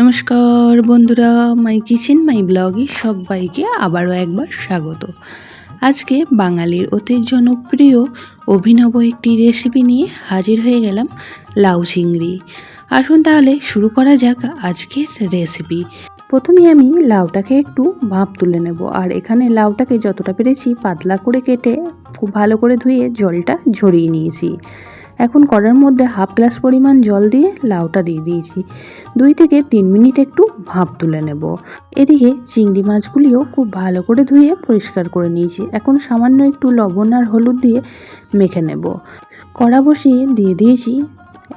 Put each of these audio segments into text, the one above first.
নমস্কার বন্ধুরা, মাই কিচেন, মাই ব্লগে সবাইকে আবারও একবার স্বাগত। আজকে বাঙালির অতি জনপ্রিয় অভিনব একটি রেসিপি নিয়ে হাজির হয়ে গেলাম লাউ চিংড়ি। আসুন তাহলে শুরু করা যাক আজকের রেসিপি প্রথমে আমি লাউটাকে একটু ভাপ তুলে নেব, আর এখানে লাউটাকে যতটা পেরেছি পাতলা করে কেটে খুব ভালো করে ধুয়ে জলটা ঝরিয়ে নিয়েছি। এখন কড়ার মধ্যে হাফ গ্লাস পরিমাণ জল দিয়ে লাউটা দিয়ে দিয়েছি। দুই থেকে তিন মিনিট একটু ভাপ তুলে নেব। এদিকে চিংড়ি মাছগুলিও খুব ভালো করে ধুয়ে পরিষ্কার করে নিয়েছি। এখন সামান্য একটু লবণ আর হলুদ দিয়ে মেখে নেব। কড়া বসিয়ে দিয়ে দিয়েছি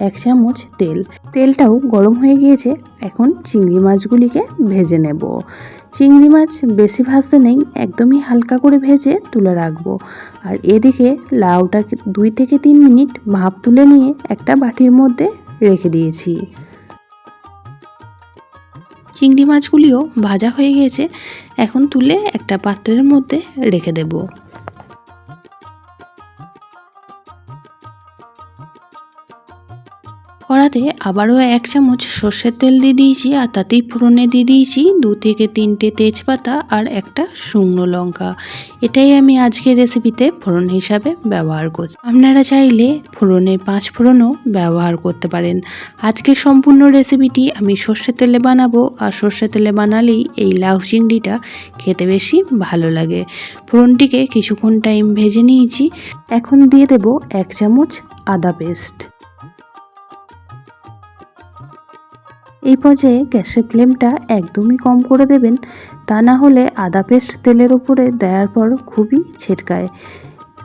এক চামচ তেল। তেলটাও গরম হয়ে গিয়েছে, এখন চিংড়ি মাছগুলিকে ভেজে নেব। চিংড়ি মাছ বেশি ভাজতে নেই, একদমই হালকা করে ভেজে তুলে রাখব। আর এদিকে লাউটাকে দুই থেকে তিন মিনিট ভাপ তুলে নিয়ে একটা বাটির মধ্যে রেখে দিয়েছি। চিংড়ি মাছগুলিও ভাজা হয়ে গিয়েছে, এখন তুলে একটা পাত্রের মধ্যে রেখে দেবো। কড়াতে আবারও এক চামচ সর্ষের তেল দিয়ে দিয়েছি আর তাতেই ফোড়নে দিয়ে দিয়েছি দু থেকে তিনটে তেজপাতা আর একটা শুকনো লঙ্কা। এটাই আমি আজকের রেসিপিতে ফোড়ন হিসাবে ব্যবহার করছি। আপনারা চাইলে ফোড়নে পাঁচ ফোড়নও ব্যবহার করতে পারেন। আজকে সম্পূর্ণ রেসিপিটি আমি সর্ষের তেলে বানাবো আর সর্ষের তেলে বানালেই এই লাউ চিংড়িটা খেতে বেশি ভালো লাগে। ফোড়নটিকে কিছুক্ষণ টাইম ভেজে নিয়েছি। এখন দিয়ে দেব এক চামচ আদা পেস্ট এই পর্যায়ে গ্যাসের ফ্লেমটা একদমই কম করে দেবেন, তা না হলে আদা পেস্ট তেলের উপরে দেওয়ার পর খুবই ছেটকায়।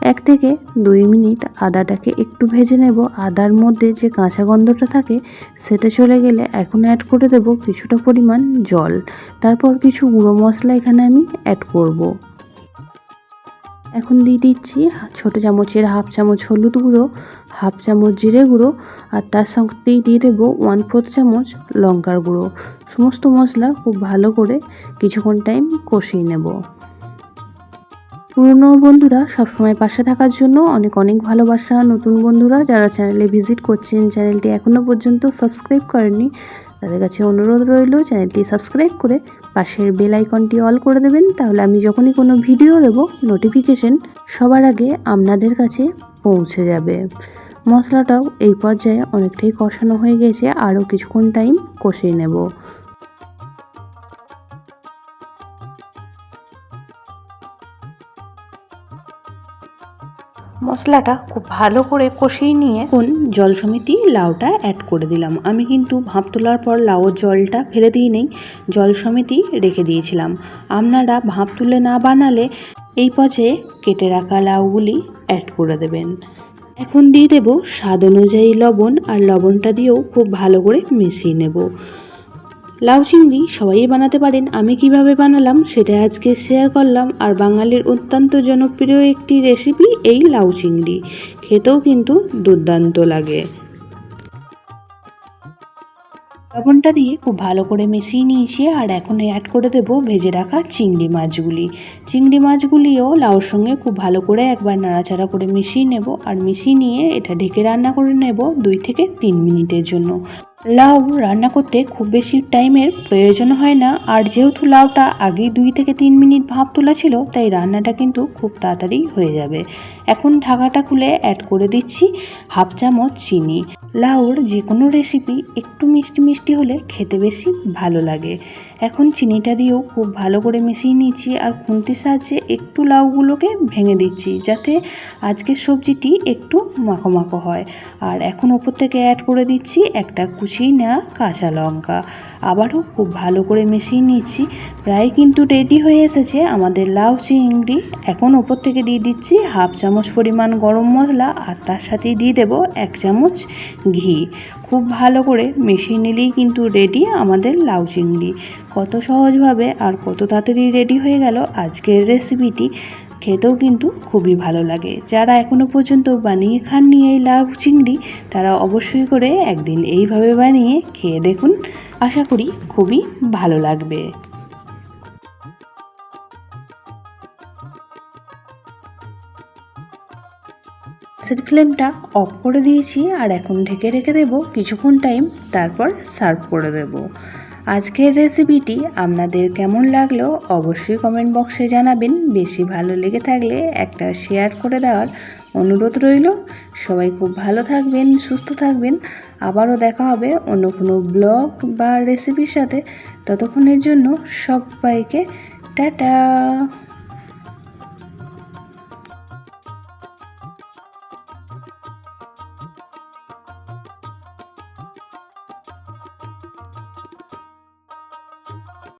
এক থেকে দুই মিনিট আদাটাকে একটু ভেজে নেব। আদার মধ্যে যে কাঁচা গন্ধটা থাকে, সেটা চলে গেলে এখন অ্যাড করে দেব কিছুটা পরিমাণ জল। তারপর কিছু গুঁড়ো মশলা এখানে আমি অ্যাড করব। এখন দিয়ে দিচ্ছি ছোটো চামচের হাফ চামচ হলুদ গুঁড়ো, হাফ চামচ জিরে গুঁড়ো আর তার সঙ্গেই দিয়ে দেবো ওয়ান ফোর্থ চামচ লঙ্কার গুঁড়ো। সমস্ত মশলা খুব ভালো করে কিছুক্ষণ টাইম কষিয়ে নেব। পুরনো বন্ধুরা সবসময় পাশে থাকার জন্য অনেক অনেক ভালোবাসা। নতুন বন্ধুরা যারা চ্যানেলে ভিজিট করছেন চ্যানেলটি এখনও পর্যন্ত সাবস্ক্রাইব করেননি, তাদের কাছে অনুরোধ রইল চ্যানেলটি সাবস্ক্রাইব করে পাশের বেল আইকনটি অল করে দেবেন, তাহলে আমি যখনই কোনো ভিডিও দেব নোটিফিকেশন সবার আগে আপনাদের কাছে পৌঁছে যাবে। মশলাটাও এই পর্যায়ে অনেকটাই কষানো হয়ে গেছে, আরও কিছুক্ষণ টাইম কষিয়ে নেব। মশলাটা খুব ভালো করে কষিয়ে নিয়ে এখন জল সমিতি লাউটা অ্যাড করে দিলাম। আমি কিন্তু ভাপ তোলার পর লাউর জলটা ফেলে দিই নেই জল সমিতি রেখে দিয়েছিলাম। আপনারা ভাপ তুলে না বানালে এই পচে কেটে রাখা লাউগুলি অ্যাড করে দেবেন। এখন দিয়ে দেব স্বাদ অনুযায়ী লবণ, আর লবণটা দিয়েও খুব ভালো করে মিশিয়ে নেব। লাউ চিংড়ি সবাই বানাতে পারেন। আমি কীভাবে বানালাম সেটা আজকে শেয়ার করলাম। আর বাঙালির অত্যন্ত জনপ্রিয় একটি রেসিপি এই লাউ চিংড়ি। খেতেও কিন্তু দুর্দান্ত লাগে। লবণটা দিয়ে খুব ভালো করে মিশিয়ে নিয়েছি আর এখন অ্যাড করে দেবো ভেজে রাখা চিংড়ি মাছগুলি। চিংড়ি মাছগুলিও লাউর সঙ্গে খুব ভালো করে একবার নাড়াচাড়া করে মিশিয়ে নেব। আর মিশিয়ে নিয়ে এটা ঢেকে রান্না করে নেব দুই থেকে তিন মিনিটের জন্য। লাউ রান্না করতে খুব বেশি টাইমের প্রয়োজন হয় না। আর যেহেতু লাউটা আগেই দুই থেকে তিন মিনিট ভাপ তোলা ছিল, তাই রান্নাটা কিন্তু খুব তাড়াতাড়ি হয়ে যাবে। এখন ঢাকাটা খুলে অ্যাড করে দিচ্ছি হাফ চামচ চিনি। লাউর যে কোনো রেসিপি একটু মিষ্টি মিষ্টি হলে খেতে বেশি ভালো লাগে। এখন চিনিটা দিয়েও খুব ভালো করে মিশিয়ে নিচ্ছি আর খুন্তির সাহায্যে একটু লাউগুলোকে ভেঙে দিচ্ছি যাতে আজকের সবজিটি একটু মাখো মাখো হয়। আর এখন ওপর থেকে অ্যাড করে দিচ্ছি একটা কুচিয়ে নেওয়া কাঁচা লঙ্কা। আবারও খুব ভালো করে মিশিয়ে নিচ্ছি। প্রায় কিন্তু রেডি হয়ে এসেছে আমাদের লাউ চিংড়ি। এখন ওপর থেকে দিয়ে দিচ্ছি হাফ চামচ পরিমাণ গরম মশলা আর তার সাথেই দিয়ে দেবো এক চামচ ঘি। খুব ভালো করে মিশিয়ে নিলেই কিন্তু রেডি আমাদের লাউ চিংড়ি। কত সহজভাবে আর কত তাড়াতাড়ি রেডি হয়ে গেল আজকের রেসিপিটি খেতেও কিন্তু খুবই ভালো লাগে। যারা এখনও পর্যন্ত বানিয়ে খাননি এই লাউ চিংড়ি, তারা অবশ্যই করে একদিন এইভাবে বানিয়ে খেয়ে দেখুন। আশা করি খুবই ভালো লাগবে। গ্যাসের ফ্লেমটা অফ করে দিয়েছি আর এখন ঢেকে রেখে দেবো কিছুক্ষণ টাইম তারপর সার্ভ করে দেব। আজকের রেসিপিটি আপনাদের কেমন লাগল অবশ্যই কমেন্ট বক্সে জানাবেন। বেশি ভালো লেগে থাকলে একটা শেয়ার করে দেওয়ার অনুরোধ রইল। সবাই খুব ভালো থাকবেন, সুস্থ থাকবেন। আবারও দেখা হবে অন্য কোনো ব্লগ বা রেসিপির সাথে। ততক্ষণের জন্য সবাইকে টাটা!